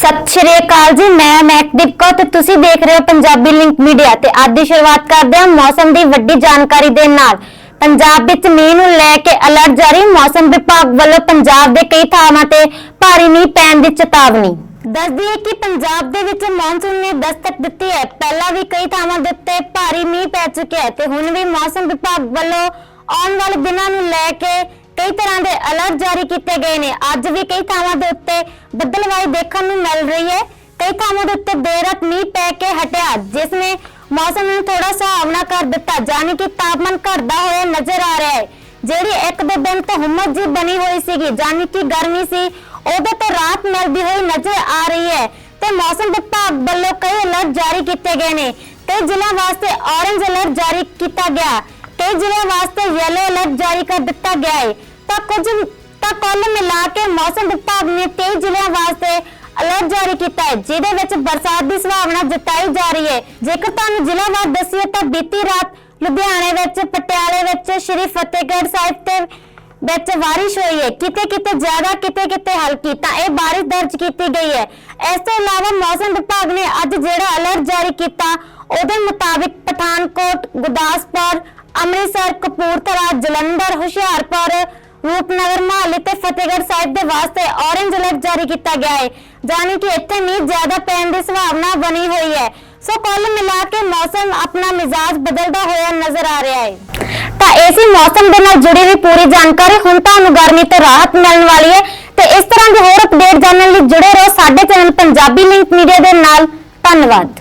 ਸਤਿ ਸ਼੍ਰੀ ਅਕਾਲ ਜੀ, ਮੈਂ ਮੈਕਦੀਪ ਕੌਰ ਤੇ ਤੁਸੀਂ ਦੇਖ ਰਹੇ ਹੋ ਪੰਜਾਬੀ ਲਿੰਕ ਮੀਡੀਆ ਤੇ ਅੱਜ ਦੀ ਸ਼ੁਰੂਆਤ ਕਰਦੇ ਹਾਂ ਮੌਸਮ ਦੀ ਵੱਡੀ ਜਾਣਕਾਰੀ ਦੇ ਨਾਲ। ਪੰਜਾਬ ਵਿੱਚ ਮੀਂਹ ਨੂੰ ਲੈ ਕੇ ਅਲਰਟ ਜਾਰੀ, ਮੌਸਮ ਵਿਭਾਗ ਵੱਲੋਂ ਪੰਜਾਬ ਦੇ ਕਈ ਥਾਵਾਂ ਤੇ ਭਾਰੀ ਮੀਂਹ ਪੈਣ ਦੀ ਚੇਤਾਵਨੀ। ਦੱਸਦੀ ਹੈ ਕਿ ਪੰਜਾਬ ਦੇ ਵਿੱਚ ਮੌਨਸੂਨ ਨੇ ਦਸਤਕ ਦਿੱਤੀ ਹੈ। ਪਹਿਲਾਂ ਵੀ ਕਈ ਥਾਵਾਂ ਦੇ ਉੱਤੇ ਭਾਰੀ ਮੀਂਹ ਪੈ ਚੁੱਕਿਆ ਹੈ ਤੇ ਹੁਣ ਵੀ ਮੌਸਮ ਵਿਭਾਗ ਵੱਲੋਂ ਆਉਣ ਵਾਲੇ ਦਿਨਾਂ ਨੂੰ ਲੈ ਕੇ ਕਈ ਤਰ੍ਹਾਂ ਦੇ ਅਲਰਟ ਜਾਰੀ ਕੀਤੇ ਗਏ ਨੇ। ਅੱਜ ਵੀ ਕਈ ਥਾਵਾਂ ਦੇ ਉੱਤੇ ਬੱਦਲਵਾਈ ਦੇਖਣ ਨੂੰ ਮਿਲ ਰਹੀ ਹੈ। ਕਈ ਥਾਵਾਂ ਦੇ ਉੱਤੇ ਦੇਰ ਰਾਤ ਮੀਂਹ ਪੈ ਕੇ ਹਟਿਆ, ਜਿਸ ਨੇ ਮੌਸਮ ਨੂੰ ਥੋੜਾ ਸੁਹਾਵਣਾ ਕਰ ਦਿੱਤਾ ਜਾਣੀ ਕਿ ਤਾਪਮਾਨ ਘਟਦਾ ਹੋਇਆ ਨਜ਼ਰ ਆ ਰਿਹਾ ਹੈ। ਜਿਹੜੀ ਇੱਕ ਦੋ ਦਿਨ ਤੋਂ ਹੁਮਸ ਜੀ ਬਣੀ ਹੋਈ ਸੀਗੀ ਜਾਣੀ ਕਿ ਗਰਮੀ ਸੀ, ਉਹਦੇ ਤੋਂ ਰਾਤ ਮਿਲਦੀ ਹੋਈ ਨਜ਼ਰ ਆ ਰਹੀ ਹੈ ਤੇ ਮੌਸਮ ਵਿਭਾਗ ਵੱਲੋਂ ਕਈ ਅਲਰਟ ਜਾਰੀ ਕੀਤੇ ਗਏ ਨੇ। ਕਈ ਜ਼ਿਲ੍ਹਿਆਂ ਵਾਸਤੇ ਔਰੇਂਜ ਅਲਰਟ ਜਾਰੀ ਕੀਤਾ ਗਿਆ। ਕਈ ਜ਼ਿਲ੍ਹਿਆਂ ਵਾਸਤੇ ਯੈਲੋ ਅਲਰਟ ਜਾਰੀ ਕਰ ਦਿੱਤਾ ਗਿਆ ਹੈ, ਤਾਂ ਕੁਝ ਤਾਂ ਕੁੱਲ ਮਿਲਾ ਕੇ ਮੌਸਮ ਵਿਭਾਗ ਨੇ 23 ਜ਼ਿਲ੍ਹਿਆਂ ਵਾਸਤੇ ਅਲਰਟ ਜਾਰੀ ਕੀਤਾ ਹੈ, ਜਿਹਦੇ ਵਿੱਚ ਬਰਸਾਤ ਦੀ ਸੰਭਾਵਨਾ ਜਤਾਈ ਜਾ ਰਹੀ ਹੈ। ਜੇਕਰ ਤੁਹਾਨੂੰ ਜ਼ਿਲ੍ਹਾਵਾਰ ਦੱਸੀਏ ਤਾਂ ਬੀਤੀ ਰਾਤ ਲੁਧਿਆਣੇ ਵਿੱਚ, ਪਟਿਆਲੇ ਵਿੱਚ, ਸ਼੍ਰੀ ਫਤਿਹਗੜ੍ਹ ਸਾਹਿਬ ਤੇ ਵਿੱਚ ਬਾਰਿਸ਼ ਹੋਈ ਹੈ। ਕਿਤੇ ਕਿਤੇ ਜ਼ਿਆਦਾ ਕਿਤੇ ਕਿਤੇ ਹਲਕੀ, ਤਾਂ ਇਹ ਬਾਰਿਸ਼ ਦਰਜ ਕੀਤੀ ਗਈ ਹੈ। ਇਸ ਤੋਂ ਇਲਾਵਾ ਮੌਸਮ ਵਿਭਾਗ ਨੇ ਅੱਜ ਜਿਹੜਾ ਅਲਰਟ ਜਾਰੀ ਕੀਤਾ, ਉਹਦੇ ਮੁਤਾਬਿਕ ਪਠਾਨਕੋਟ, ਗੁਰਦਾਸਪੁਰ ਅੰਮ੍ਰਿਤਸਰ, ਕਪੂਰਥਲਾ, ਜਲੰਧਰ, ਹੁਸ਼ਿਆਰਪੁਰ, ਰੂਪਨਗਰ, ਮਹਾਲੀ ਤੇ ਫਤਿਹਗੜ੍ਹ ਸਾਹਿਬ ਦੇ ਵਾਸਤੇ ਔਰੇਂਜ ਅਲਰਟ ਜਾਰੀ ਕੀਤਾ ਗਿਆ ਹੈ। ਜਾਣੀ ਕਿ ਇੱਥੇ ਮੀਂਹ ਜ਼ਿਆਦਾ ਪੈਣ ਦੀ ਸੰਭਾਵਨਾ ਬਣੀ ਹੋਈ ਹੈ। ਸੋ ਕੁੱਲ ਮਿਲਾ ਕੇ ਮੌਸਮ ਆਪਣਾ ਮਿਜ਼ਾਜ ਬਦਲਦਾ ਹੋਇਆ ਨਜ਼ਰ ਆ ਰਿਹਾ ਹੈ। ਤਾਂ ਇਸੇ ਮੌਸਮ ਦੇ ਨਾਲ ਜੁੜੀ ਹੋਈ ਪੂਰੀ ਜਾਣਕਾਰੀ ਹੁਣ ਤੁਹਾਨੂੰ ਗਰਮੀ ਤੋਂ ਰਾਹਤ ਮਿਲਣ ਵਾਲੀ ਹੈ। ਤੇ ਇਸ ਤਰ੍ਹਾਂ ਦੀ ਹੋਰ ਅਪਡੇਟ ਜਾਣਨ ਲਈ ਜੁੜੇ ਰਹੋ ਸਾਡੇ ਚੈਨਲ ਪੰਜਾਬੀ ਲਿੰਕ ਮੀਡੀਆ ਦੇ ਨਾਲ। ਧੰਨਵਾਦ।